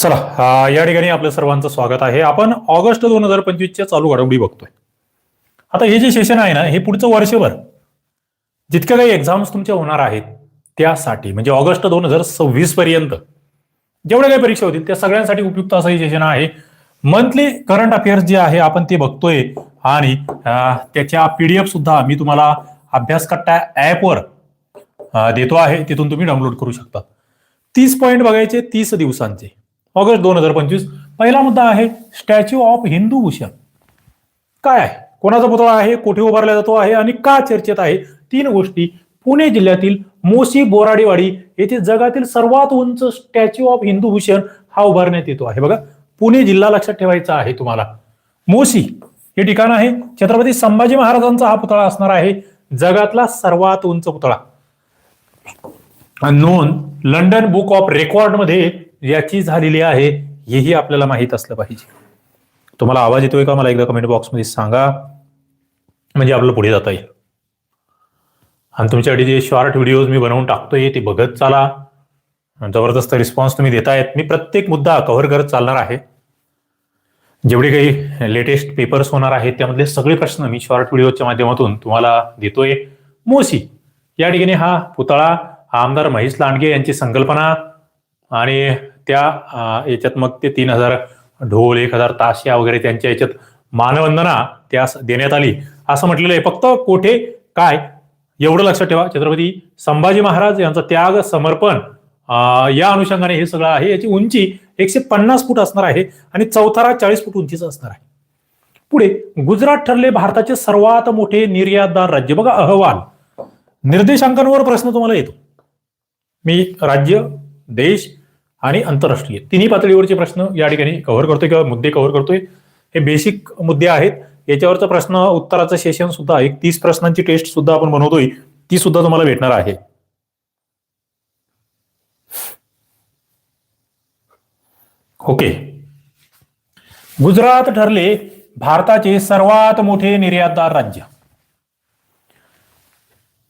चला या ठिकाणी आपलं सर्वांचं स्वागत आहे. आपण ऑगस्ट दोन हजार पंचवीसच्या चालू घडामोडी बघतोय. आता हे जे सेशन आहे ना हे पुढचं वर्षभर जितक्या काही एक्झाम्स तुमच्या होणार आहेत त्यासाठी म्हणजे ऑगस्ट दोन हजार सव्वीस पर्यंत जेवढ्या काही परीक्षा होतील त्या सगळ्यांसाठी उपयुक्त असं हे सेशन आहे. मंथली करंट अफेअर्स जे आहे आपण ते बघतोय. आणि त्याच्या पीडीएफ सुद्धा मी तुम्हाला अभ्यास कट्टा ऍपवर देतो आहे. तिथून तुम्ही डाउनलोड करू शकता. तीस पॉईंट बघायचे तीस दिवसांचे. ऑगस्ट दोन हजार पंचवीस. पहिला मुद्दा आहे स्टॅच्यू ऑफ हिंदू भूषण काय आहे? कोणाचा पुतळा आहे? कुठे उभारला जातो आहे? आणि का चर्चेत आहे? तीन गोष्टी. पुणे जिल्ह्यातील मोसी बोराडेवाडी येथे जगातील सर्वात उंच स्टॅच्यू ऑफ हिंदू भूषण हा उभारण्यात येतो आहे. बघा पुणे जिल्हा लक्षात ठेवायचा आहे तुम्हाला. मोसी हे ठिकाण आहे. छत्रपती संभाजी महाराजांचा हा पुतळा असणार आहे. जगातला सर्वात उंच पुतळा. नोंद लंडन बुक ऑफ रेकॉर्डमध्ये याची झालेली आहे हेही आपल्याला माहीत असलं पाहिजे. तुम्हाला आवाज येतोय का? मला एकदा कमेंट बॉक्समध्ये सांगा. म्हणजे आपलं पुढे जाता येईल. आणि तुमच्यासाठी जे शॉर्ट व्हिडिओज मी बनवून टाकतोय ते बघत चाला. जबरदस्त रिस्पॉन्स तुम्ही देतायत. मी प्रत्येक मुद्दा कव्हर करत चालणार आहे. जेवढे काही लेटेस्ट पेपर्स होणार आहेत त्यामधले सगळे प्रश्न मी शॉर्ट व्हिडिओच्या माध्यमातून तुम्हाला देतोय. मोसी या ठिकाणी हा पुतळा आमदार महेश लांडगे यांची संकल्पना आणि त्या याच्यात मग ते तीन हजार ढोल एक हजार ताशा वगैरे त्यांच्या याच्यात मानवंदना त्यास देण्यात आली. असं म्हटलेलं आहे. फक्त कोठे काय एवढं लक्षात ठेवा. छत्रपती संभाजी महाराज यांचा त्याग समर्पण या अनुषंगाने हे सगळं आहे. याची उंची एकशे पन्नास फूट असणार आहे आणि चौथारा चाळीस फूट उंचीचा असणार आहे. पुढे गुजरात ठरले भारताचे सर्वात मोठे निर्यातदार राज्य. बघा अहवाल. निर्देशांकांवर प्रश्न तुम्हाला येतो. मी राज्य देश आणि आंतरराष्ट्रीय. तिन्ही पातळीवरचे प्रश्न या ठिकाणी कव्हर करतोय किंवा मुद्दे कव्हर करतोय. हे बेसिक मुद्दे आहेत. याच्यावरचा प्रश्न उत्तराचं सेशन सुद्धा एक तीस प्रश्नांची टेस्ट सुद्धा आपण बनवतोय. ती सुद्धा तुम्हाला भेटणार आहे. ओके. गुजरात ठरले भारताचे सर्वात मोठे निर्यातदार राज्य.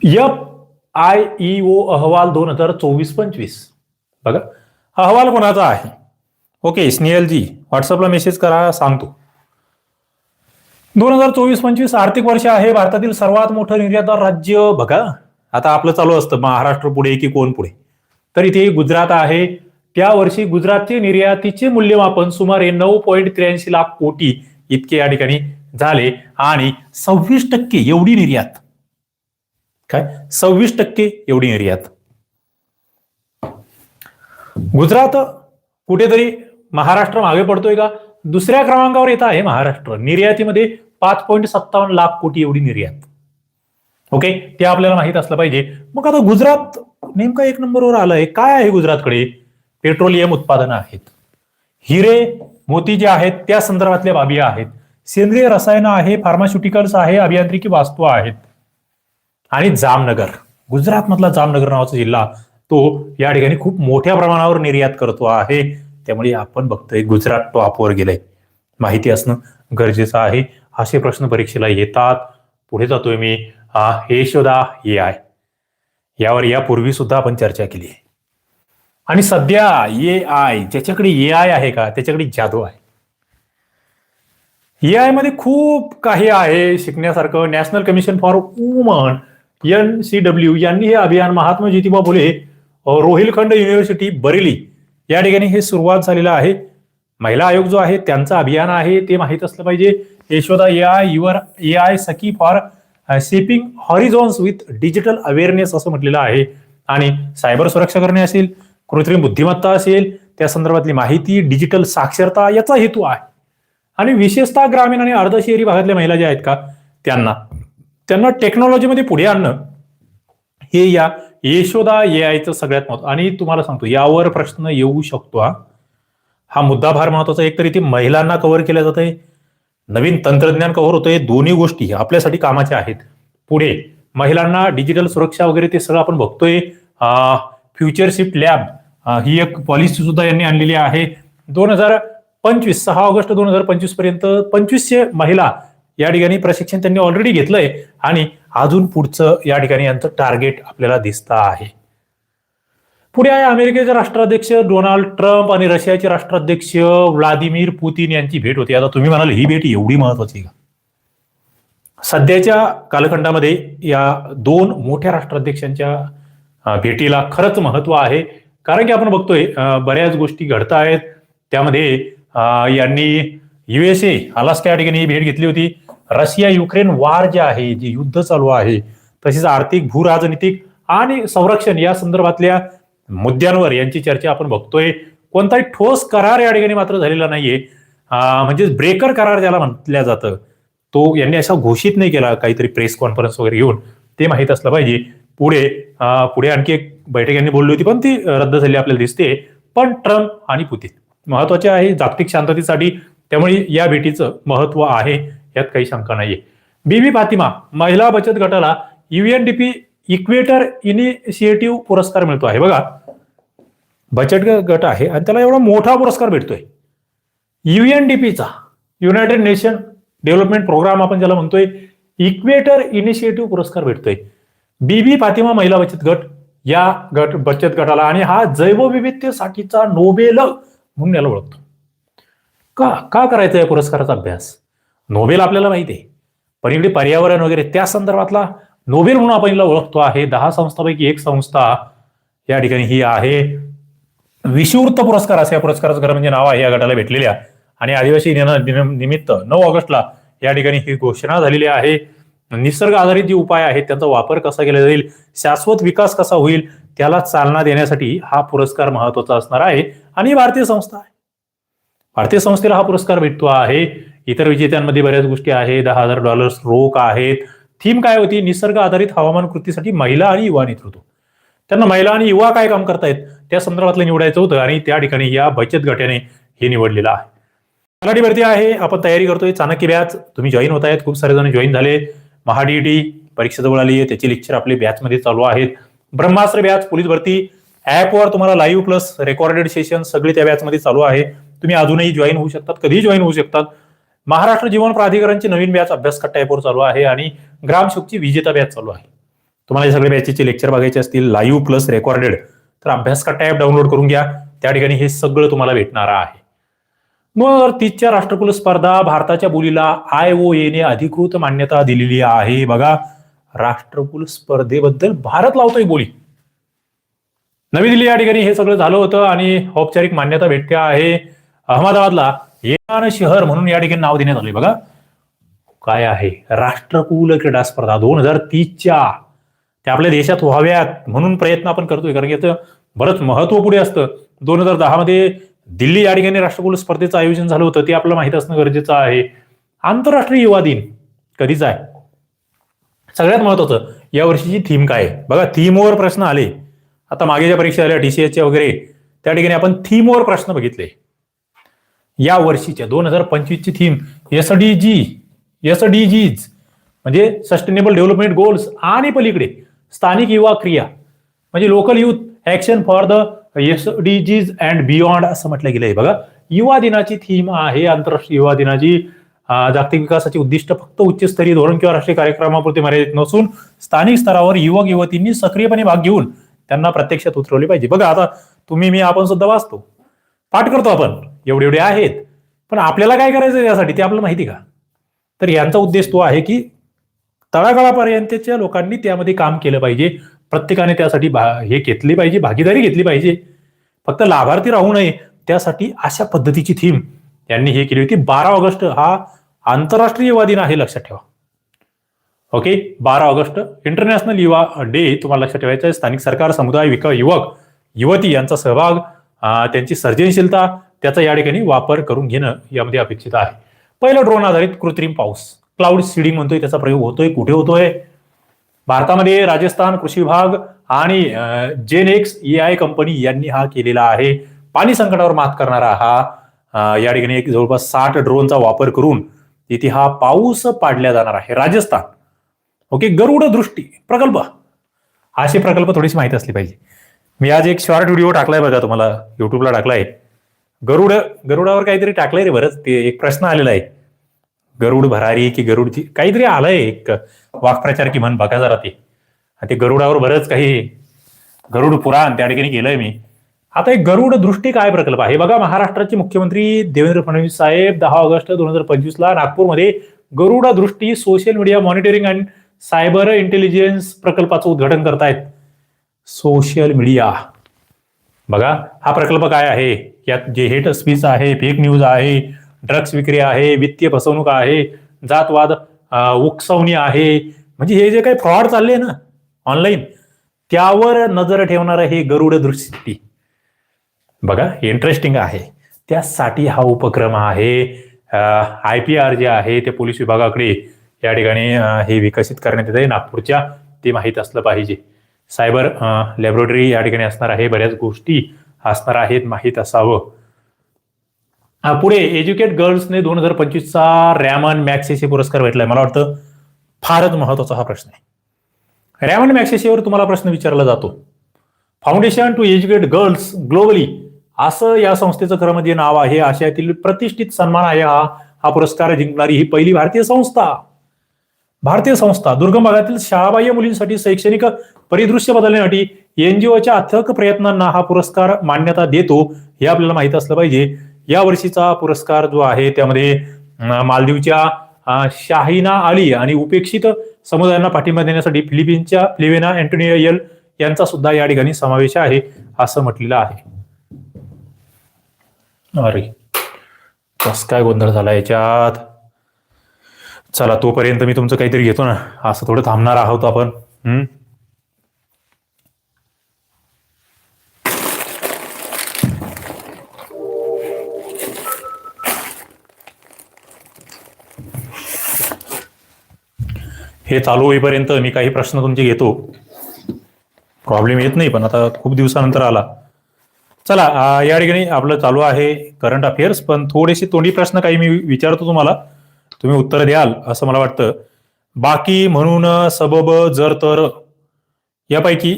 एफ आय ई ओ अहवाल दोन हजार चोवीस पंचवीस. बघा. अहवाल कोणाचा आहे? ओके स्नेहलजी व्हॉट्सअपला मेसेज करा सांगतो. दोन हजार चोवीस पंचवीस आर्थिक वर्ष आहे भारतातील सर्वात मोठं निर्यातदार राज्य बघा. आता आपलं चालू असतं महाराष्ट्र पुढे की कोण पुढे? तर इथे गुजरात आहे. त्या वर्षी गुजरातचे निर्यातीचे मूल्यमापन सुमारे नऊ पॉईंट त्र्याऐंशी लाख कोटी इतके या ठिकाणी झाले. आणि सव्वीस टक्के एवढी निर्यात. काय? सव्वीस टक्के एवढी निर्यात. गुजरात कुठेतरी महाराष्ट्र मागे पडतोय का? दुसऱ्या क्रमांकावर येत आहे महाराष्ट्र. निर्यातीमध्ये पाच पॉईंट सत्तावन्न लाख कोटी एवढी निर्यात. ओके? ते आपल्याला माहीत असलं पाहिजे. मग आता गुजरात नेमका एक नंबरवर आलंय काय आहे गुजरातकडे? पेट्रोलियम उत्पादनं आहेत. हिरे मोती जे आहेत त्या संदर्भातल्या बाबी आहेत. सेंद्रिय रसायनं आहे फार्मास्युटिकल्स आहे अभियांत्रिकी वास्तू आहेत. आणि जामनगर. गुजरात मधला जामनगर नावाचा जिल्हा तो या ठिकाणी खूप मोठ्या प्रमाणावर निर्यात करतो आहे. त्यामुळे आपण बघतोय गुजरात टॉपवर गेलंय. माहिती असणं गरजेचं आहे. असे प्रश्न परीक्षेला येतात. पुढे जातोय मी. आ, हे शोधा ए आय यावर यापूर्वी सुद्धा आपण चर्चा केली आहे. आणि सध्या ए आय ज्याच्याकडे ए आय आहे का? त्याच्याकडे जादू आहे. ए आयमध्ये खूप काही आहे. शिकण्यासारखं national commission for women N C W यांनी हे अभियान महात्मा ज्योतिबा फुले रोहिलखंड युनिव्हर्सिटी बरेली या ठिकाणी हे सुरुवात झालेलं आहे. महिला आयोग जो आहे त्यांचं अभियान आहे ते माहीत असलं पाहिजे. Yashoda A I your A I Sakhi for shaping horizons with digital awareness असं म्हटलेलं आहे. आणि सायबर सुरक्षा करणे असेल कृत्रिम बुद्धिमत्ता असेल त्या संदर्भातली माहिती डिजिटल साक्षरता याचा हेतू आहे. आणि विशेषतः ग्रामीण आणि अर्ध शहरी भागातल्या महिला ज्या आहेत का त्यांना त्यांना टेक्नॉलॉजीमध्ये पुढे आणणं हे या यशोदा ए आयचं सगळ्यात महत्त्व आणि तुम्हाला सांगतो यावर प्रश्न येऊ शकतो हा. हा मुद्दा फार महत्त्वाचा. एक तर इथे महिलांना कव्हर केलं जात आहे नवीन तंत्रज्ञान कव्हर होतंय. दोन्ही गोष्टी आपल्यासाठी कामाच्या आहेत. पुढे महिलांना डिजिटल सुरक्षा वगैरे ते सगळं आपण बघतोय. फ्युचर शिफ्ट लॅब ही एक पॉलिसी सुद्धा यांनी आणलेली आहे. दोन हजार पंचवीस सहा ऑगस्ट दोन हजार पंचवीसपर्यंत पंचवीसशे महिला या ठिकाणी प्रशिक्षण त्यांनी ऑलरेडी घेतलंय. आणि अजून पुढचं या ठिकाणी यांचं टार्गेट आपल्याला दिसतं आहे. पुढे आहे अमेरिकेचे राष्ट्राध्यक्ष डोनाल्ड ट्रम्प आणि रशियाचे राष्ट्राध्यक्ष व्लादिमीर पुतीन यांची भेट होती. आता तुम्ही म्हणाल ही भेट एवढी महत्वाची का? सध्याच्या कालखंडामध्ये या दोन मोठ्या राष्ट्राध्यक्षांच्या भेटीला खरंच महत्त्व आहे. कारण की आपण बघतोय बऱ्याच गोष्टी घडत आहेत. त्यामध्ये यांनी युएसए अलास्का या ठिकाणी ही भेट घेतली होती. रशिया युक्रेन वार जे आहे जे युद्ध चालू आहे तसेच आर्थिक भू राजनीतिक आणि संरक्षण या संदर्भातल्या मुद्द्यांवर यांची चर्चा आपण बघतोय. कोणताही ठोस करार या ठिकाणी मात्र झालेला नाहीये. म्हणजे म्हणजेच ब्रेकर करार ज्याला म्हटलं जातं तो यांनी असा घोषित नाही केला काहीतरी प्रेस कॉन्फरन्स वगैरे घेऊन. ते माहीत असलं पाहिजे. पुढे पुढे आणखी एक बैठक यांनी बोलली होती पण ती रद्द झाली आपल्याला दिसते. पण ट्रम्प आणि पुतीन महत्त्वाचे आहे जागतिक शांततेसाठी त्यामुळे या भेटीचं महत्त्व आहे. यात काही शंका नाहीये. बीबी फातिमा महिला बचत गटाला युएनडीपी इक्वेटर इनिशिएटिव्ह पुरस्कार मिळतो आहे. बघा बचत गट आहे आणि त्याला एवढा मोठा पुरस्कार भेटतोय. युएनडीपीचा युनायटेड नेशन डेव्हलपमेंट प्रोग्राम आपण ज्याला म्हणतोय इक्वेटर इनिशिएटिव्ह पुरस्कार भेटतोय. बीबी फातिमा महिला बचत गट या गट बचत गटाला आणि हा जैवविविधतेसाठीचा नोबेल म्हणून याला ओळखतो. का का करायचा या पुरस्काराचा अभ्यास? नोबेल आपल्याला माहिती आहे. पण इकडे पर्यावरण वगैरे त्या संदर्भातला नोबेल म्हणून आपण ओळखतो आहे. दहा संस्थांपैकी एक संस्था या ठिकाणी ही आहे. विषुवृत्त पुरस्कार असं या पुरस्काराचं खरं म्हणजे नाव आहे या गटाला भेटलेल्या. आणि आदिवासी दिना निमित्त नऊ ऑगस्टला या ठिकाणी ही घोषणा झालेली आहे. निसर्ग आधारित जे उपाय आहेत त्यांचा वापर कसा केला जाईल शाश्वत विकास कसा होईल त्याला चालना देण्यासाठी हा पुरस्कार महत्त्वाचा असणार आहे. आणि भारतीय संस्था आहे. भारतीय संस्थेला हा पुरस्कार भेटतो आहे. इतर विजेत्यांमध्ये बऱ्याच गोष्टी आहेत. दहा हजार डॉलर्स रोख आहेत. थीम काय होती? निसर्ग आधारित हवामान कृतीसाठी महिला आणि युवा नेतृत्व. त्यांना महिला आणि युवा काय काम करतायत? त्या संदर्भातलं निवडायचं होतं आणि त्या ठिकाणी या बचत गटाने हे निवडलेलं आहे. मराठी भरती आहे. आपण तयारी करतोय. चाणक्य बॅच. तुम्ही जॉईन होत आहेत. खूप सारे जण जॉईन झाले. महाडीटी परीक्षा जवळ आली आहे. त्याची लेक्चर आपले बॅचमध्ये चालू आहेत. ब्रह्मास्त्र बॅच पोलीस भरती. ऍपवर तुम्हाला लाईव्ह प्लस रेकॉर्डेड सेशन सगळे त्या बॅचमध्ये चालू आहे. तुम्ही अजूनही जॉईन होऊ शकतात. कधीही जॉईन होऊ शकतात. महाराष्ट्र जीवन प्राधिकरणची नवीन बॅच अभ्यास कट्टा ऍपवर चालू आहे आणि ग्रामशुकची विजेता बॅच चालू आहे. तुम्हाला हे सगळे बॅचेचे लेक्चर बघायचे असतील लाईव्ह प्लस रेकॉर्डेड तर अभ्यास कट्टा ऍप डाउनलोड करून घ्या. त्या ठिकाणी हे सगळं तुम्हाला भेटणार आहे. दोन हजार तीसच्या राष्ट्रकुल स्पर्धा भारताच्या बोलीला आय ओ एने अधिकृत मान्यता दिलेली आहे. बघा राष्ट्रकुल स्पर्धेबद्दल भारत लावतोय बोली. नवी दिल्ली या ठिकाणी हे सगळं झालं होतं आणि औपचारिक मान्यता भेटते आहे. अहमदाबादला येमान शहर म्हणून या ठिकाणी नाव देण्यात आले बघा काय आहे? राष्ट्रकुल क्रीडा स्पर्धा दोन हजार तीसच्या. त्या आपल्या देशात व्हाव्यात म्हणून प्रयत्न आपण करतोय कारण की याचं बरंच महत्त्व पुढे असतं. दोन हजार दहा मध्ये दिल्ली या ठिकाणी राष्ट्रकुल स्पर्धेचं आयोजन झालं होतं ते आपल्याला माहीत असणं गरजेचं आहे. आंतरराष्ट्रीय युवा दिन कधीच आहे? सगळ्यात महत्वाचं या वर्षीची थीम काय? आहे बघा थीमवर प्रश्न आले. आता मागे ज्या परीक्षा आल्या टीसीएसच्या वगैरे त्या ठिकाणी आपण थीमवर प्रश्न बघितले. या वर्षीच्या दोन हजार पंचवीसची theme S D G S D Gs म्हणजे सस्टेनेबल डेव्हलपमेंट गोल्स आणि पलीकडे स्थानिक युवा क्रिया म्हणजे local youth action for the S D Gs and beyond असं म्हटलं गेलंय. बघा युवा दिनाची थीम आहे आंतरराष्ट्रीय युवा दिनाची. जागतिक विकासाची उद्दिष्ट फक्त उच्चस्तरीय धोरण किंवा राष्ट्रीय कार्यक्रमापुरती मर्यादित नसून स्थानिक स्तरावर युवक युवतींनी सक्रियपणे भाग घेऊन त्यांना प्रत्यक्षात उतरवले पाहिजे. बघा आता तुम्ही मी आपण सुद्धा वाचतो. पाठ करतो आपण. एवढे एवढे आहेत. पण आपल्याला काय करायचं यासाठी ते आपल्याला माहिती का? तर यांचा उद्देश तो आहे की तळागाळापर्यंतच्या लोकांनी त्यामध्ये काम केलं पाहिजे. प्रत्येकाने त्यासाठी भा- हे घेतली पाहिजे भागीदारी घेतली पाहिजे. फक्त लाभार्थी राहू नये त्यासाठी अशा पद्धतीची थीम यांनी हे केली होती. बारा ऑगस्ट हा आंतरराष्ट्रीय युवा दिन आहे लक्षात ठेवा. ओके? बारा ऑगस्ट इंटरनॅशनल युवा डे तुम्हाला लक्षात ठेवायचा आहे. स्थानिक सरकार समुदाय विका युवक युवती यांचा सहभाग त्यांची सर्जनशीलता त्याचा या ठिकाणी वापर करून घेणं यामध्ये अपेक्षित आहे. पहिलं ड्रोन आधारित कृत्रिम पाऊस. क्लाउड सीडिंग म्हणतोय त्याचा प्रयोग होतोय कुठे होतोय? भारतामध्ये राजस्थान कृषी विभाग आणि जेनेक्स ए आय कंपनी यांनी हा केलेला आहे. पाणी संकटावर मात करणारा हा या ठिकाणी एक जवळपास साठ ड्रोनचा वापर करून तिथे हा पाऊस पाडला जाणार आहे. राजस्थान. ओके गरुड दृष्टी प्रकल्प. असे प्रकल्प थोडीशी माहिती असली पाहिजे. मी आज एक शॉर्ट व्हिडिओ टाकलाय बघा तुम्हाला. युट्यूबला टाकलाय. गरुड गरुडावर काहीतरी टाकलंय रे बरंच. ते एक प्रश्न आलेला आहे. गरुड भरारी की गरुडची काहीतरी आलंय एक वाक्प्रचार की म्हण बघा जरा ते. ते गरुडावर बरंच काही गरुड पुराण त्या ठिकाणी केलंय मी. आता एक गरुड दृष्टी काय प्रकल्प आहे? बघा महाराष्ट्राचे मुख्यमंत्री देवेंद्र फडणवीस साहेब दहा ऑगस्ट दोन हजार पंचवीस ला नागपूरमध्ये Garud Drishti social media monitoring and cyber intelligence प्रकल्पाचं उद्घाटन करतायत. सोशल मीडिया बघा हा प्रकल्प काय आहे? यात जे हेट स्पीच आहे फेक न्यूज आहे ड्रग्स विक्री आहे वित्तीय फसवणूक आहे जातवाद उकसवणी आहे म्हणजे हे जे काही फ्रॉड चालले ना ऑनलाईन त्यावर नजर ठेवणारं हे गरुड दृष्टी. बघा इंटरेस्टिंग आहे. त्यासाठी हा उपक्रम आहे. आय पी आर जे आहे ते पोलीस विभागाकडे या ठिकाणी हे विकसित करण्यात येत आहे नागपूरच्या ते माहीत असलं पाहिजे. सायबर लॅबोरेटरी या ठिकाणी असणार आहे. बऱ्याच गोष्टी असणार आहेत माहीत असावं. पुढे एज्युकेट गर्ल्सने दोन हजार पंचवीसचा रॅमन मॅक्सेसे पुरस्कार भेटलाय. मला वाटतं फारच महत्त्वाचा हा प्रश्न आहे. रॅमन मॅक्सेसेवर तुम्हाला प्रश्न विचारला जातो. Foundation to educate girls globally असं या संस्थेचं खरं म्हणजे नाव आहे. आशियातील प्रतिष्ठित सन्मान आहे हा. हा पुरस्कार जिंकणारी ही पहिली भारतीय संस्था. भारतीय संस्था दुर्गम भागातील शाळाबाह्य मुलींसाठी शैक्षणिक परिदृश्य बदलण्यासाठी एनजीओच्या अथक प्रयत्नांना हा पुरस्कार मान्यता देतो हे आपल्याला माहीत असलं पाहिजे. या वर्षीचा पुरस्कार जो आहे त्यामध्ये मालदीवच्या शाहिना अली आणि उपेक्षित समुदायांना पाठिंबा देण्यासाठी फिलिपिन्सच्या फ्लिवेना अँटोनियल यांचा सुद्धा या ठिकाणी समावेश आहे असं म्हटलेलं आहे. अरे कस काय गोंधळ झाला याच्यात? चला तोपर्यंत मी तुमचं काहीतरी घेतो ना. असं थोडं थांबणार आहोत आपण. हम्म? हे चालू होईपर्यंत मी काही प्रश्न तुमचे घेतो. प्रॉब्लेम येत नाही पण आता खूप दिवसानंतर आला. चला या ठिकाणी आपलं चालू आहे करंट अफेअर्स पण थोडेसे तोंडी प्रश्न काही मी विचारतो तुम्हाला. तुम्ही उत्तर द्याल असं मला वाटतं. बाकी म्हणून सबब जर तर यापैकी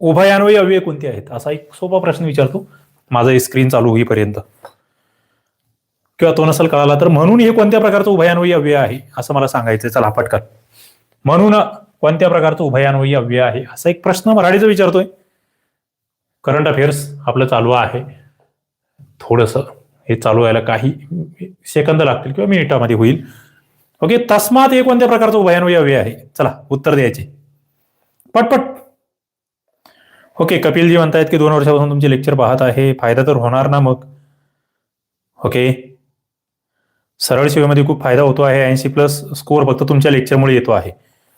उभयान्वयी अव्यय कोणते आहेत? असा एक सोपा प्रश्न विचारतो. माझा स्क्रीन चालू होईपर्यंत. किंवा तो नसेल कळाला तर म्हणून हे कोणत्या प्रकारचं उभयान्वयी अव्यय आहे असं मला सांगायचं चला पटकन. म्हणून कोणत्या प्रकारचं उभयान्वयी अव्यय आहे? असा एक प्रश्न मराठीचा विचारतोय. करंट अफेअर्स आपलं चालू आहे. थोडंसं हे चालू व्हायला काही सेकंद लागतील किंवा मिनिटामध्ये होईल. ओके तस्मात हे कोणत्या प्रकारचं उभयान्वयी अव्यय आहे? चला उत्तर द्यायचे. पटपट. ओके कपिलजी म्हणतायत की दोन वर्षापासून तुमचे लेक्चर पाहत आहे. फायदा तर होणार ना मग? ओके. सरळ सेवेमध्ये खूप फायदा होतो आहे. ऐंशी प्लस स्कोअर फक्त तुमच्या लेक्चरमुळे येतो आहे.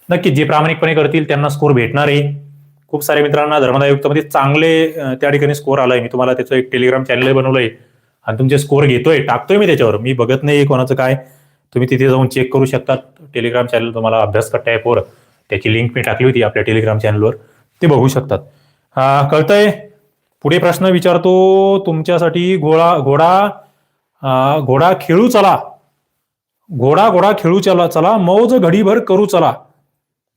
नक्की जे प्रामाणिकपणे करतील त्यांना स्कोर भेटणार आहे. खूप साऱ्या मित्रांना धर्मदायुक्तमध्ये चांगले त्या ठिकाणी स्कोर आलाय. मी तुम्हाला त्याचं एक टेलिग्राम चॅनल बनवलंय. आणि तुमचे स्कोर घेतोय. टाकतोय मी त्याच्यावर. मी बघत नाही कोणाचं काय. तुम्ही तिथे जाऊन चेक करू शकता टेलिग्राम चॅनल तुम्हाला अभ्यास करता ॲपवर त्याची लिंक मी टाकली होती आपल्या टेलिग्राम चॅनलवर ते बघू शकतात. हा कळतंय? पुढे प्रश्न विचारतो. तुमच्यासाठी घोडा घोडा घोडा खेळू चला. घोडा घोडा खेळू चला चला. मौज घडीभर करू चला.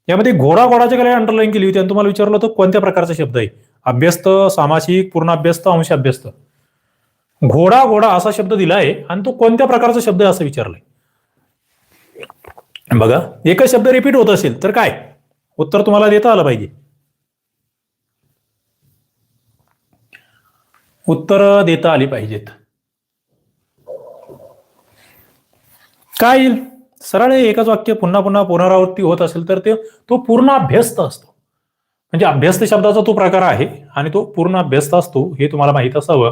यामध्ये घोडा घोडाच्या काही अंडरलाईन केली होती आणि तुम्हाला विचारलं होतं कोणत्या प्रकारचा शब्द आहे? अभ्यस्त सामासिक पूर्ण अभ्यस्त अंश अभ्यस्त. घोडा घोडा असा शब्द दिलाय आणि तो कोणत्या प्रकारचा शब्द आहे असं विचारलंय? बघा एकच शब्द रिपीट होत असेल तर काय? उत्तर तुम्हाला देता आलं पाहिजे. उत्तर देता आली पाहिजेत. काय येईल? सरळ हे एकच वाक्य पुन्हा पुन्हा पुनरावृत्ती होत असेल तर ते तो पूर्ण अभ्यस्त असतो. म्हणजे अभ्यस्त शब्दाचा तो प्रकार आहे आणि तो पूर्ण अभ्यस्त असतो हे तुम्हाला माहीत असावं.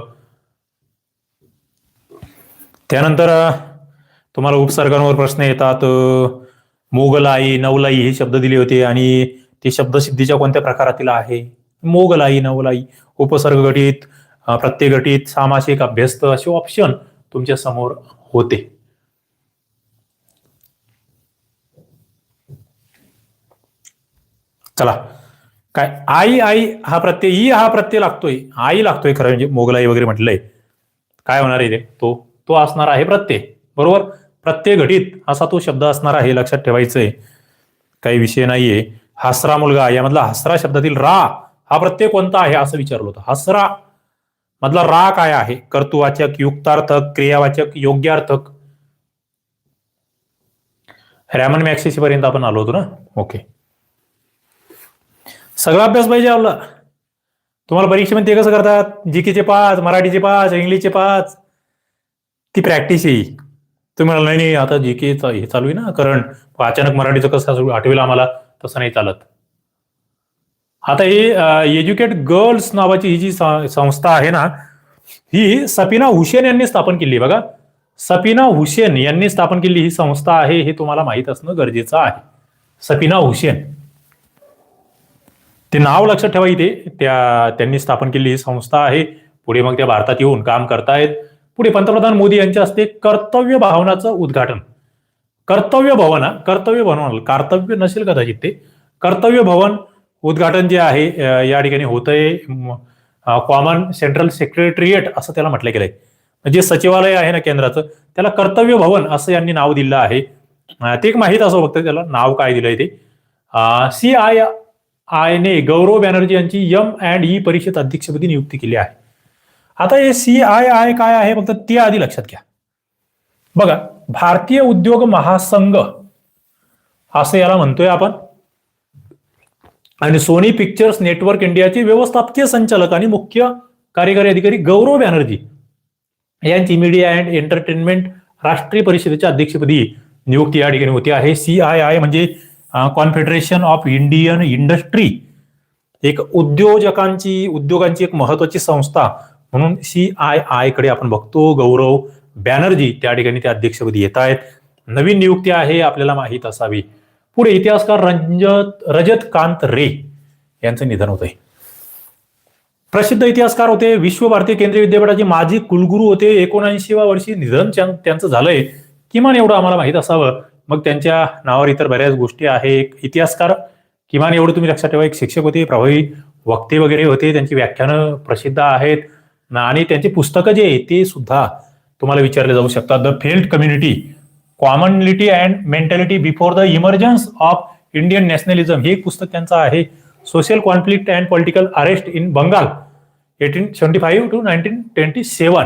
त्यानंतर तुम्हाला उपसर्गांवर प्रश्न येतात मोगलाई नवलाई हे शब्द दिले होते आणि ते शब्द सिद्धीच्या कोणत्या प्रकारातील आहे? मोगलाई नवलाई उपसर्ग गटित प्रत्येक प्रत्यय गटित सामासिक अभ्यस्त असे ऑप्शन तुमच्यासमोर होते. चला. काय? आई आई हा प्रत्यय ई हा प्रत्यय लागतोय. आई लागतोय खरं म्हणजे मोगलाई वगैरे म्हटलंय. काय होणार आहे ते? तो तो असणार आहे प्रत्यय. बरोबर? प्रत्यय घटित असा तो शब्द असणार आहे लक्षात ठेवायचंय. काही विषय नाहीये. हसरा मुलगा यामधला हसरा शब्दातील रा हा प्रत्यय कोणता आहे असं विचारलं होतं. हसरा. मधला रा काय आहे? कर्तुवाचक युक्तार्थक क्रियावाचक योग्यार्थक. रॅमन मॅक्सिस पर्यंत आपण आलो होतो ना? ओके. सगळा अभ्यास पाहिजे आपला. तुम्हाला परीक्षेमध्ये ते कसं करतात? जीकेचे पाच मराठीचे पाच इंग्लिशचे पाच. ती प्रॅक्टिस आहे. तुम्ही म्हणाल नाही नाही आता जीके हे चालू आहे ना कारण अचानक मराठीचं कसं आठवेल आम्हाला तसं नाही चालत. आता ही एज्युकेट गर्ल्स नावाची ही जी संस्था आहे ना ही सपिना हुसेन यांनी स्थापन केली बघा सपिना हुसेन यांनी स्थापन केलेली ही संस्था आहे हे तुम्हाला माहीत असणं गरजेचं आहे. सपिना हुसेन. ते नाव लक्षात ठेवा इथे. त्या त्यांनी स्थापन केलेली ही संस्था आहे. पुढे मग त्या भारतात येऊन काम करतायत. पुढे पंतप्रधान मोदी यांच्या हस्ते कर्तव्य भावनाचं उद्घाटन. कर्तव्य भवन कर्तव्य भवन कर्तव्य नसेल कदाचित ते. कर्तव्य भवन उद्घाटन जे आहे या ठिकाणी होतंय. कॉमन सेंट्रल सेक्रेटरिएट असं त्याला म्हटलं गेलंय. जे सचिवालय आहे ना केंद्राचं त्याला कर्तव्य भवन असं यांनी नाव दिलं आहे. ते एक माहीत असं फक्त त्याला नाव काय दिलंय ते? सी आय आयने गौरव बॅनर्जी यांची यम अँड ई परिषद अध्यक्षपदी नियुक्ती केली आहे. आता हे सी आय आय काय आहे फक्त ते आधी लक्षात घ्या. बघा भारतीय उद्योग महासंघ असं याला म्हणतोय आपण. आणि सोनी पिक्चर्स नेटवर्क इंडियाचे व्यवस्थापकीय संचालक आणि मुख्य कार्यकारी अधिकारी गौरव बॅनर्जी यांची मीडिया अँड एंटरटेनमेंट राष्ट्रीय परिषदेच्या अध्यक्षपदी नियुक्ती या ठिकाणी होती आहे. सी आय आय म्हणजे कॉन्फेडरेशन ऑफ इंडियन इंडस्ट्री एक उद्योजकांची उद्योगांची एक महत्वाची संस्था म्हणून सी आय आयकडे आपण बघतो. गौरव बॅनर्जी त्या ठिकाणी त्या अध्यक्षपदी येत आहेत. नवीन नियुक्ती आहे आपल्याला माहीत असावी. पुढे इतिहासकार रंजत रजत कांत रे यांचं निधन होतंय. प्रसिद्ध इतिहासकार होते. विश्व भारतीय केंद्रीय विद्यापीठाचे माजी कुलगुरू होते. एकोणऐंशीव्या वर्षी निधन त्यांचं झालंय. किमान एवढं आम्हाला माहीत असावं. मग त्यांच्या नावावर इतर बऱ्याच गोष्टी आहे. एक इतिहासकार किमान एवढं तुम्ही लक्षात ठेवा एक शिक्षक होते प्रभावी वक्ते वगैरे होते त्यांची व्याख्यानं प्रसिद्ध आहेत. आणि त्यांची पुस्तकं जे आहे ते सुद्धा तुम्हाला विचारले जाऊ शकतात. The felt community commonality and mentality before the emergence of Indian nationalism हे एक पुस्तक त्यांचं आहे. Social conflict and political arrest in Bengal eighteen seventy five to nineteen twenty seven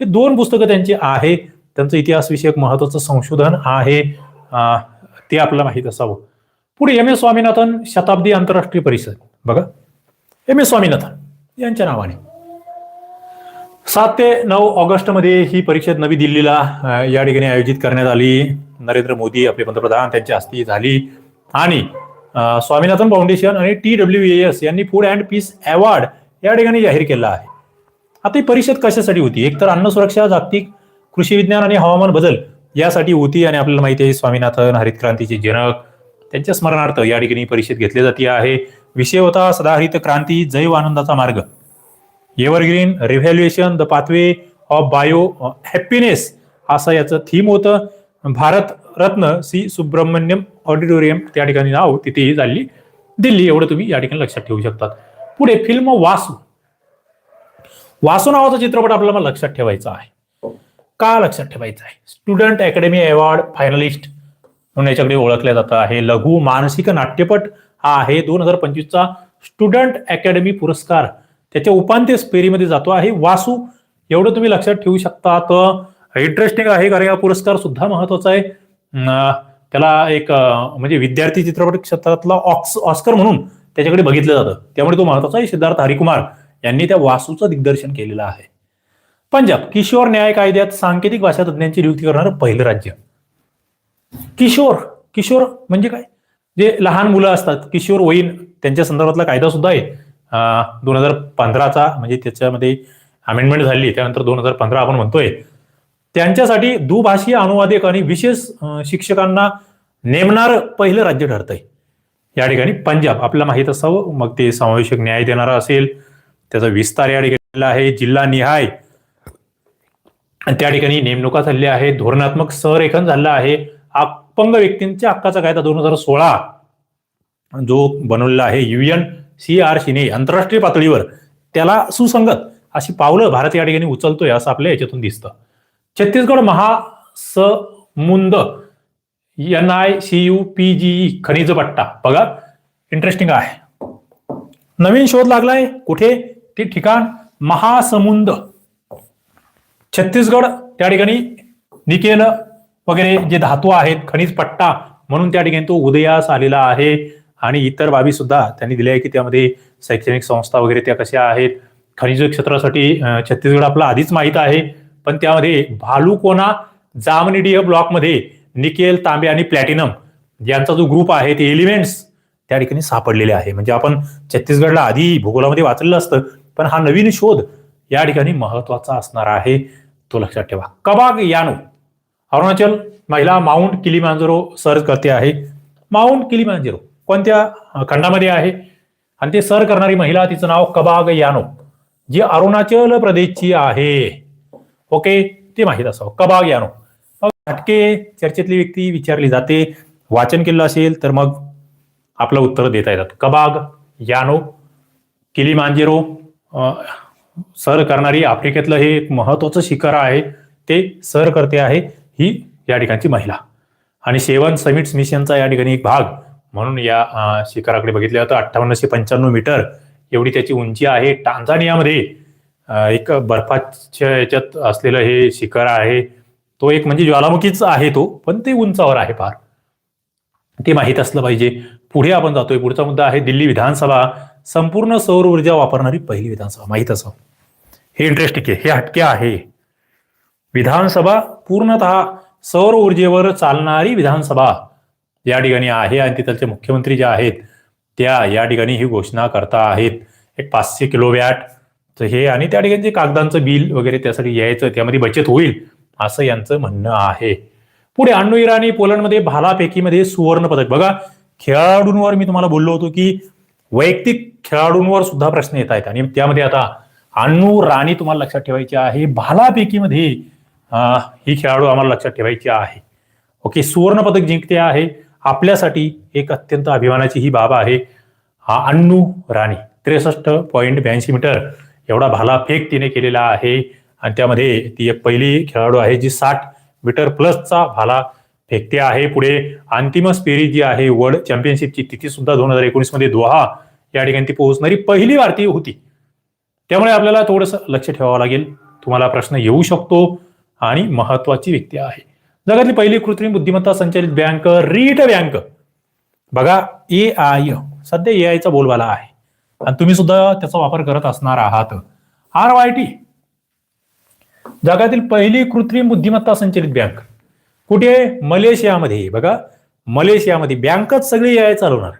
हे दोन पुस्तकं त्यांची आहे. त्यांचं इतिहास विषयक महत्वाचं संशोधन आहे. ते आपल्याला माहीत असावं. पुढे एम. एस स्वामीनाथन शताब्दी आंतरराष्ट्रीय परिषद. बघा. एम. एस स्वामीनाथन यांच्या नावाने. सात ते नऊ ऑगस्टमध्ये ही परिषद नवी दिल्लीला या ठिकाणी आयोजित करण्यात आली. नरेंद्र मोदी आपले पंतप्रधान त्यांच्या हस्ते झाली. आणि स्वामीनाथन फाउंडेशन आणि टी डब्ल्यू एस यांनी फूड अँड पीस अवॉर्ड या ठिकाणी जाहीर केला आहे. आता ही परिषद कशासाठी होती? एक तर अन्न सुरक्षा जागतिक कृषी विज्ञान आणि हवामान बदल यासाठी होती आणि आपल्याला माहिती आहे स्वामीनाथन हरित क्रांतीचे जनक. त्यांच्या स्मरणार्थ या ठिकाणी परिषद घेतली जाते आहे. विषय होता सदाहरित क्रांती जैव आनंदाचा मार्ग. Evergreen revaluation the pathway of bio happiness असं याचं थीम होतं. भारत रत्न सी सुब्रमण्यम ऑडिटोरियम त्या ठिकाणी नाव तिथेही झाली. दिल्ली एवढं तुम्ही या ठिकाणी लक्षात ठेवू शकतात. पुढे फिल्म वासू. वासू नावाचा चित्रपट आपल्याला लक्षात ठेवायचा आहे. का लक्षात ठेवायचं आहे? स्टुडंट अकॅडमी अवॉर्ड फायनलिस्ट म्हणून याच्याकडे ओळखलं जातं आहे. लघु मानसिक नाट्यपट हा आहे. दोन हजार पंचवीसचा स्टुडंट अकॅडमी पुरस्कार. त्याच्या उपांत्य फेरीमध्ये जातो आहे. वासू एवढं तुम्ही लक्षात ठेवू शकता. तर इंटरेस्टिंग आहे कारण हा पुरस्कार सुद्धा महत्त्वाचा आहे. त्याला एक म्हणजे विद्यार्थी चित्रपट क्षेत्रातला ऑक्स ऑस्कर म्हणून त्याच्याकडे बघितलं जातं. त्यामुळे तो महत्त्वाचा आहे. सिद्धार्थ हरिकुमार यांनी त्या वासूचं दिग्दर्शन केलेलं आहे. पंजाब किशोर न्याय कायद्यात सांकेतिक भाषा तज्ञांची नियुक्ती करणारं पहिलं राज्य. किशोर किशोर म्हणजे काय? जे लहान मुलं असतात किशोर वयीन त्यांच्या संदर्भातला कायदा सुद्धा आहे. दोन हजार पंधराचा म्हणजे त्याच्यामध्ये अमेंडमेंट झाली त्यानंतर दोन हजार पंधरा आपण म्हणतोय. त्यांच्यासाठी दुभाषीय अनुवादक आणि विशेष शिक्षकांना नेमणार पहिलं राज्य ठरतंय. या ठिकाणी पंजाब आपल्याला माहीत असावं. मग ते समावेशक न्याय देणारा असेल. त्याचा विस्तार या ठिकाणी आहे. जिल्हा निहाय त्या ठिकाणी नेमणुका झालेल्या आहेत. धोरणात्मक संरेखन झालं आहे. अपंग व्यक्तींच्या हक्काचा कायदा दोन हजार सोळा जो बनवलेला आहे. युएन सी आर सीने आंतरराष्ट्रीय पातळीवर त्याला सुसंगत अशी पावलं भारत या ठिकाणी उचलतोय असं आपल्या याच्यातून दिसतं. Chhattisgarh Mahasamund N I C U P G खनिज पट्टा. बघा इंटरेस्टिंग आहे. नवीन शोध लागलाय. कुठे? ते ठिकाण महासमुंद. छत्तीसगड त्या ठिकाणी निकेल वगैरे जे धातू आहेत खनिज पट्टा म्हणून त्या ठिकाणी तो उदयास आलेला आहे. आणि इतर बाबी सुद्धा त्यांनी दिल्या आहे की त्यामध्ये शैक्षणिक संस्था वगैरे त्या कशा आहेत खनिज क्षेत्रासाठी छत्तीसगड आपला आधीच माहीत आहे. पण त्यामध्ये भालुकोना जामनिडीय ब्लॉकमध्ये निकेल तांबे आणि प्लॅटिनम यांचा जो ग्रुप आहे ते एलिमेंट्स त्या ठिकाणी सापडलेले आहे. म्हणजे आपण छत्तीसगडला आधी भूगोलामध्ये वाचलेलं असतं पण हा नवीन शोध या ठिकाणी महत्त्वाचा असणार आहे. तो लक्षात ठेवा. कबाग यानो. अरुणाचल महिला माउंट किलिमांजरो सर करते आहे. माउंट किलिमांजरो कोणत्या खंडामध्ये आहे? आणि ते सर करणारी महिला तिचं नाव कबाग यानो. जी अरुणाचल प्रदेशची आहे. ओके? ते माहीत असावं. कबाग यानो. मग हटके चर्चेतली व्यक्ती विचारली जाते. वाचन केलं असेल तर मग आपलं उत्तर देता येतात. कबाग यानो किलिमांजेरो सर करणारी आफ्रिकेतलं हे एक महत्वाचं शिखर आहे ते सर करते आहे ही या ठिकाणची महिला. आणि सेवन समिट्स मिशनचा या ठिकाणी एक भाग म्हणून या शिखराकडे बघितलं जातं. अठ्ठावन्नशे पंच्याण्णव मीटर एवढी त्याची उंची आहे. टांझानियामध्ये एक बर्फाच्या याच्यात असलेलं हे शिखर आहे. तो एक म्हणजे ज्वालामुखीच आहे तो पण ते उंचावर आहे फार. ते माहीत असलं पाहिजे. पुढे आपण जातोय. पुढचा मुद्दा आहे दिल्ली विधानसभा. संपूर्ण सौर ऊर्जा वापरणारी पहिली विधानसभा. माहीत असं. हे इंटरेस्टिंग आहे हे हटके आहे. विधानसभा पूर्णतः सौर ऊर्जेवर चालणारी विधानसभा या ठिकाणी आहे आणि तिथलचे मुख्यमंत्री जे आहेत त्या या ठिकाणी ही घोषणा करता आहेत. एक पाचशे किलो वॅट तर हे आणि त्या ठिकाणी जे कागदांचं बिल वगैरे त्यासाठी यायचं त्यामध्ये बचत होईल असं यांचं म्हणणं आहे. पुढे अण्णू इराणी पोलंडमध्ये भालाफेकीमध्ये सुवर्ण पदक बघा खेळाडूंवर मी तुम्हाला बोललो होतो की वैयक्तिक खेळाडूंवर सुद्धा प्रश्न येत आहेत. आणि त्यामध्ये आता अण्णू राणी तुम्हाला लक्षात ठेवायची आहे. भालापैकीमध्ये ही खेळाडू आम्हाला लक्षात ठेवायची आहे. ओके सुवर्ण पदक जिंकते आहे. आपल्यासाठी एक अत्यंत अभिमानाची ही बाब आहे. हा अण्णू राणी त्रेसष्ट पॉईंट ब्याऐंशी मीटर एवढा भालाफेक तिने केलेला आहे. आणि त्यामध्ये ती एक पहिली खेळाडू आहे जी साठ मीटर प्लसचा भाला फेकते आहे. पुढे अंतिम स्पेरी जी आहे वर्ल्ड चॅम्पियनशिपची तिथी सुद्धा दोन हजार एकोणीसमध्ये दोहा या ठिकाणी ती पोहोचणारी पहिली भारतीय होती. त्यामुळे आपल्याला थोडंसं लक्ष ठेवावं लागेल. तुम्हाला प्रश्न येऊ शकतो आणि महत्वाची व्यक्ती आहे. जगातली पहिली कृत्रिम बुद्धिमत्ता संचालित बँक रीट बँक बघा ए आय सध्या ए आयचा बोलबाला आहे. आणि तुम्ही सुद्धा त्याचा वापर करत असणार आहात. आर वाय टी जगातील पहिली कृत्रिम बुद्धिमत्ता संचलित बँक कुठे? मलेशियामध्ये. बघा मलेशियामध्ये बँकच सगळी ए आय चालवणार.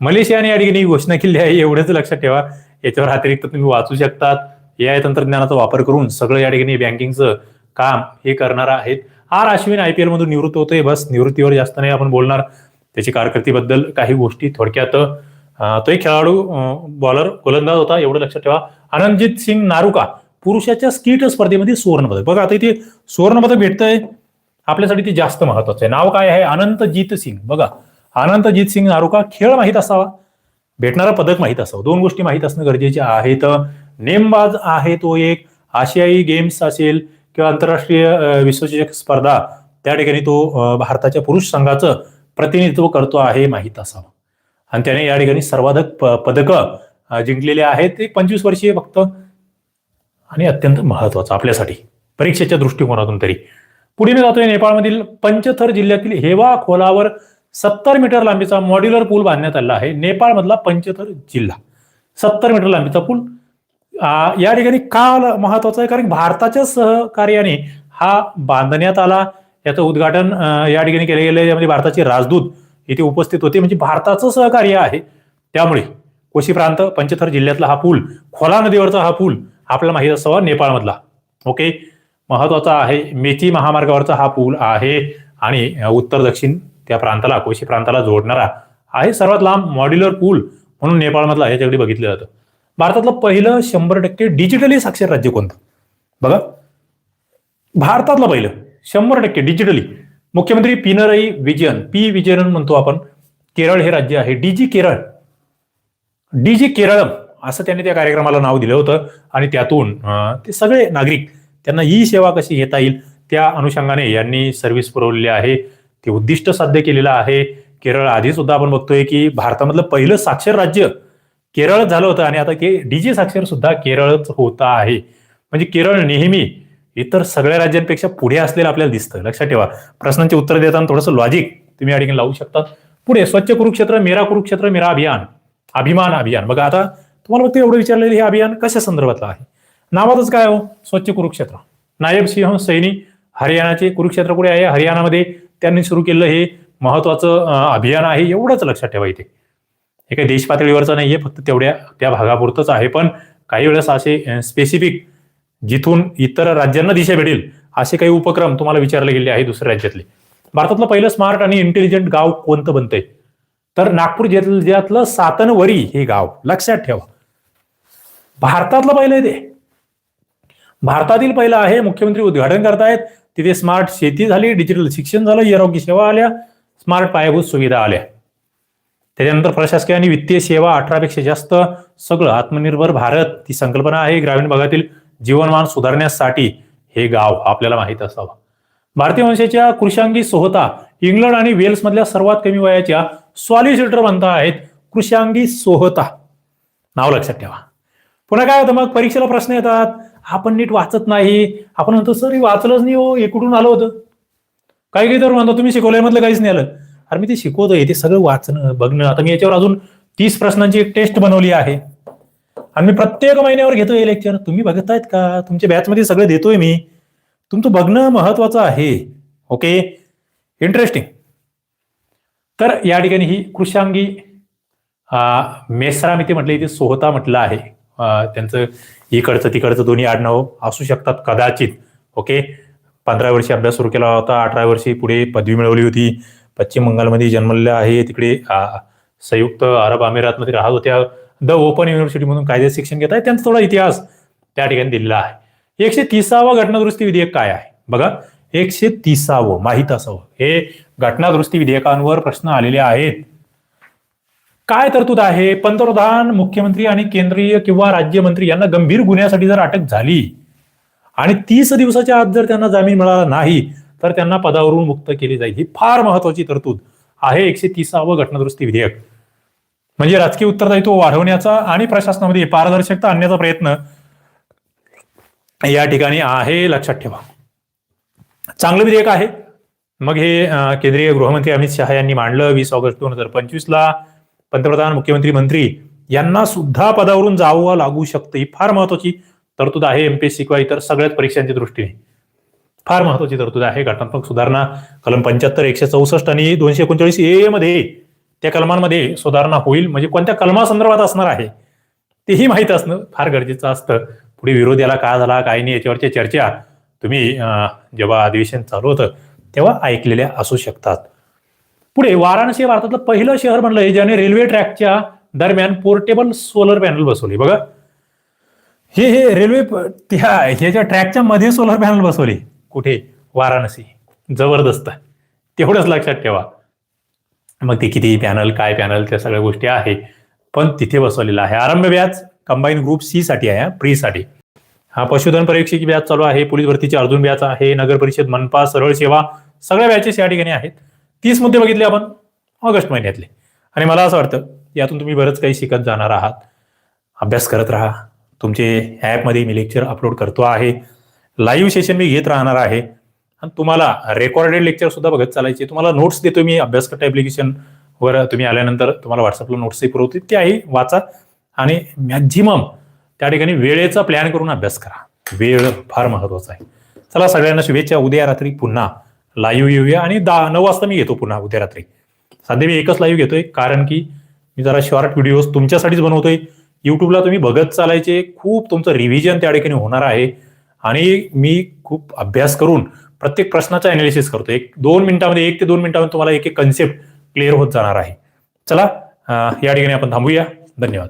मलेशियाने या ठिकाणी घोषणा केली आहे एवढंच लक्षात ठेवा. याच्यावर अतिरिक्त तुम्ही वाचू शकतात. ए आय तंत्रज्ञानाचा वापर करून सगळं या ठिकाणी बँकिंगचं काम हे करणार आहेत. R Ashwin I P L मधून निवृत्त होतोय. बस निवृत्तीवर जास्त नाही आपण बोलणार. त्याची कारकिर्दीबद्दल काही गोष्टी थोडक्यात तो एक खेळाडू बॉलर गोलंदाज होता एवढं लक्षात ठेवा. आनंदजित सिंग नारुका पुरुषाच्या स्कीट स्पर्धेमध्ये सुवर्णपदक. बघा आता इथे सुवर्णपदक भेटतंय. आपल्यासाठी ते जास्त महत्वाचं आहे. नाव काय आहे? अनंतजीत सिंग. बघा अनंतजीत सिंग नारुका खेळ माहीत असावा? भेटणारा पदक माहीत असावं. दोन गोष्टी माहीत असणं गरजेचे आहेत. नेमबाज आहे तो एक. आशियाई गेम्स असेल किंवा आंतरराष्ट्रीय विश्वचषक स्पर्धा त्या ठिकाणी तो भारताच्या पुरुष संघाचं प्रतिनिधित्व करतो आहे माहीत असावं. आणि त्याने या ठिकाणी सर्वाधिक प- पदकं जिंकलेले आहेत. एक पंचवीस वर्षीय फक्त आणि अत्यंत महत्वाचं आपल्यासाठी. परीक्षेच्या दृष्टिकोनातून तरी. पुढील जातोय नेपाळमधील पंचथर जिल्ह्यातील हेवा खोलावर सत्तर मीटर लांबीचा मॉड्युलर पूल बांधण्यात आला आहे. नेपाळमधला पंचथर जिल्हा. सत्तर मीटर लांबीचा पूल. या ठिकाणी का ल- महत्वाचं आहे कारण भारताच्या सहकार्याने हा बांधण्यात आला. याचं उद्घाटन या ठिकाणी केले गेले यामध्ये भारताचे राजदूत इथे उपस्थित होते. म्हणजे भारताचं सहकार्य आहे. त्यामुळे कोशी प्रांत पंचथर जिल्ह्यातला हा पूल खोला नदीवरचा हा पूल आपल्याला माहीत असावा नेपाळमधला. ओके? महत्त्वाचा आहे. मेथी महामार्गावरचा हा पूल आहे आणि उत्तर दक्षिण त्या प्रांताला कोशी प्रांताला जोडणारा आहे सर्वात लांब मॉड्युलर पूल म्हणून नेपाळमधला याच्याकडे बघितलं जातं. भारतातलं पहिलं शंभर टक्के डिजिटली साक्षर राज्य कोणतं? बघा. भारतातलं पहिलं शंभर टक्के डिजिटली मुख्यमंत्री पिनरई विजयन पी विजयन म्हणतो आपण. केरळ हे राज्य आहे. डीजी केरळ. डीजी केरळम असं त्यांनी त्या कार्यक्रमाला नाव दिलं होतं आणि त्यातून ते सगळे नागरिक त्यांना ही सेवा कशी घेता येईल? त्या अनुषंगाने यांनी सर्व्हिस पुरवलेली आहे. ते उद्दिष्ट साध्य केलेलं आहे. केरळ आधी सुद्धा आपण बघतोय की भारतामधलं पहिलं साक्षर राज्य केरळ झालं होतं आणि आता के डीजे साक्षर सुद्धा केरळच होता आहे. म्हणजे केरळ नेहमी इतर सगळ्या राज्यांपेक्षा पुढे असलेलं आपल्याला दिसतं. लक्षात ठेवा. प्रश्नांचे उत्तर देताना थोडंसं लॉजिक तुम्ही या ठिकाणी लावू शकता. पुढे स्वच्छ कुरुक्षेत्र मेरा कुरुक्षेत्र मेरा अभियान. अभिमान अभियान. बघा आता तुम्हाला फक्त एवढं विचारलेलं हे अभियान कशा संदर्भातलं आहे? नावातच काय हो? स्वच्छ कुरुक्षेत्र. नायब सिंह सैनी हरियाणाचे कुरुक्षेत्र कुठे आहे? हरियाणामध्ये त्यांनी सुरू केलेलं हे महत्वाचं अभियान आहे एवढंच लक्षात ठेवा इथे. हे काही देश पातळीवरचं नाहीये फक्त तेवढ्या त्या भागापुरतंच आहे. पण काही वेळेस असे स्पेसिफिक जिथून इतर राज्यांना दिशा भेटेल असे काही उपक्रम तुम्हाला विचारले गेले आहे दुसऱ्या राज्यातले. भारतातलं पहिलं स्मार्ट आणि इंटेलिजंट गाव कोणतं बनतंय? तर नागपूर जिल्ह्यातलं सातनवरी हे गाव लक्षात ठेवा. भारतातलं पहिलं ते. भारतातील पहिलं आहे मुख्यमंत्री उद्घाटन करतायत. तिथे स्मार्ट शेती झाली डिजिटल शिक्षण झालं आरोग्य सेवा आल्या स्मार्ट पायाभूत सुविधा आल्या. त्याच्यानंतर प्रशासकीय आणि वित्तीय सेवा अठरापेक्षा जास्त सगळं आत्मनिर्भर भारत ही संकल्पना आहे. ग्रामीण भागातील जीवनमान सुधारण्यासाठी हे गाव आपल्याला माहीत असावं. भारतीय वंशाच्या कृषांगी सोहता इंग्लंड आणि वेल्स मधल्या सर्वात कमी वयाच्या सॉलिसिटर बनता आहेत कृषांगी सोहता. नाव लक्षात ठेवा. पुन्हा काय होतं मग? परीक्षेला प्रश्न येतात. आपण नीट वाचत नाही. आपण म्हणतो सर हे वाचलंच नाही हो हे कुठून आलं होतं? काही काही तर म्हणतो तुम्ही शिकवल्यामधलं काहीच नाही आलं. अरे मी ते शिकवतोय ते सगळं वाचणं बघणं. आता मी याच्यावर अजून तीस प्रश्नांची एक टेस्ट बनवली आहे. आणि मी प्रत्येक महिन्यावर घेतोय हे लेक्चर तुम्ही बघतायत का? तुमच्या बॅचमध्ये सगळं देतोय मी. तुमचं बघणं महत्वाचं आहे. ओके इंटरेस्टिंग तर या ठिकाणी ही कृषांगी अं, मेसरा मी ते म्हटलं इथे सोहता म्हटलं आहे. त्यांचं इकडचं तिकडचं दोन्ही आडनाव असू शकतात कदाचित ओके पंधरा वर्षी अभ्यास सुरू केला होता अठरा वर्षी पुढे पदवी मिळवली होती. पश्चिम बंगालमध्ये जन्मलेलं आहे तिकडे संयुक्त अरब अमिरातमध्ये राहत होत्या. द ओपन युनिव्हर्सिटी म्हणून कायदे शिक्षण घेत आहे. त्यांचा थोडा इतिहास त्या ठिकाणी दिलेला आहे. एकशे तीसावं घटनादुरुस्ती विधेयक काय आहे? बघा एकशे तिसावं माहीत असावं. हे घटनादुरुस्ती विधेयकांवर प्रश्न आलेले आहेत. काय तरतूद आहे? पंतप्रधान मुख्यमंत्री आणि केंद्रीय किंवा राज्यमंत्री यांना गंभीर गुन्ह्यासाठी जर अटक झाली आणि तीस दिवसाच्या आत जर त्यांना जामीन मिळाला नाही तर त्यांना पदावरून मुक्त केली जाईल. ही फार महत्वाची तरतूद आहे एकशे तीसावं घटनादुरुस्ती विधेयक. म्हणजे राजकीय उत्तरदायित्व वाढवण्याचा आणि प्रशासनामध्ये पारदर्शकता आणण्याचा प्रयत्न या ठिकाणी आहे. लक्षात ठेवा. चांगलं विधेयक आहे. मग हे केंद्रीय गृहमंत्री अमित शहा यांनी मांडलं वीस ऑगस्ट दोन हजार पंचवीसला. पंतप्रधान मुख्यमंत्री मंत्री यांना सुद्धा पदावरून जावं लागू शकतं ही फार महत्वाची तरतूद आहे. एमपीएससी किंवा इतर सगळ्याच परीक्षांच्या दृष्टीने. फार महत्वाची तरतूद आहे. घटनात्मक सुधारणा कलम पंच्याहत्तर एकशे चौसष्ट आणि दोनशे एकोणचाळीस ए मध्ये त्या कलमांमध्ये सुधारणा होईल. म्हणजे कोणत्या कलमासंदर्भात असणार आहे तेही माहीत असणं फार गरजेचं असतं. पुढे विरोध याला का झाला काय नाही याच्यावरच्या चर्चा तुम्ही जेव्हा अधिवेशन चालू होतं तेव्हा ऐकलेल्या असू शकतात. पुढे वाराणसी हे भारतातलं पहिलं शहर म्हणलं हे ज्याने रेल्वे ट्रॅकच्या दरम्यान पोर्टेबल सोलर पॅनल बसवले. बघा. हे हे रेल्वे त्या ह्याच्या ट्रॅकच्या मध्ये सोलर पॅनल बसवले. कुठे? वाराणसी. जबरदस्त. तेवढंच लक्षात ठेवा. मग ते किती पॅनल काय पॅनल त्या सगळ्या गोष्टी आहे. पण तिथे बसवलेला आहे. आरंभ व्याज कंबाईन ग्रुप सी साठी आहे प्री साठी. हा पशुधन परीक्षेची व्याज चालू आहे. पोलीस भरतीची अर्जुन व्याज आहे. नगर परिषद मनपा सरळ सेवा. सगळ्या व्याजेस या ठिकाणी आहेत. तीस मुद्दे बघितले आपण ऑगस्ट महिन्यातले. आणि मला असं वाटतं यातून तुम्ही बरंच काही शिकत जाणार आहात. अभ्यास करत राहा. तुमचे ॲपमध्ये मी लेक्चर अपलोड करतो आहे. लाईव्ह सेशन मी घेत राहणार आहे. आणि तुम्हाला रेकॉर्डेड लेक्चर सुद्धा बघत चालायचे. तुम्हाला नोट्स देतो मी अभ्यास करता ॲप्लिकेशनवर तुम्ही आल्यानंतर तुम्हाला व्हॉट्सअपला नोट्सही पुरवते. त्याही वाचा. आणि मॅक्झिमम त्या ठिकाणी वेळेचा प्लॅन करून अभ्यास करा. वेळ फार महत्त्वाचा आहे. चला सगळ्यांना शुभेच्छा. उद्या रात्री पुन्हा लाईव्ह येऊया आणि दहा नऊ वाजता मी घेतो पुन्हा उद्या रात्री. सध्या मी एकच लाईव्ह घेतोय कारण की मी जरा शॉर्ट व्हिडिओज तुमच्यासाठीच बनवतोय. युट्यूबला तुम्ही बघत चालायचे खूप तुमचं रिव्हिजन त्या ठिकाणी होणार आहे. आणि मी खूप अभ्यास करून प्रत्येक प्रश्नाचा अनालिसिस करतो एक दोन मिनिटामध्ये एक ते दोन मिनिटामध्ये तुम्हाला एक एक कन्सेप्ट क्लिअर होत जाणार आहे. चला या ठिकाणी आपण थांबूया. धन्यवाद.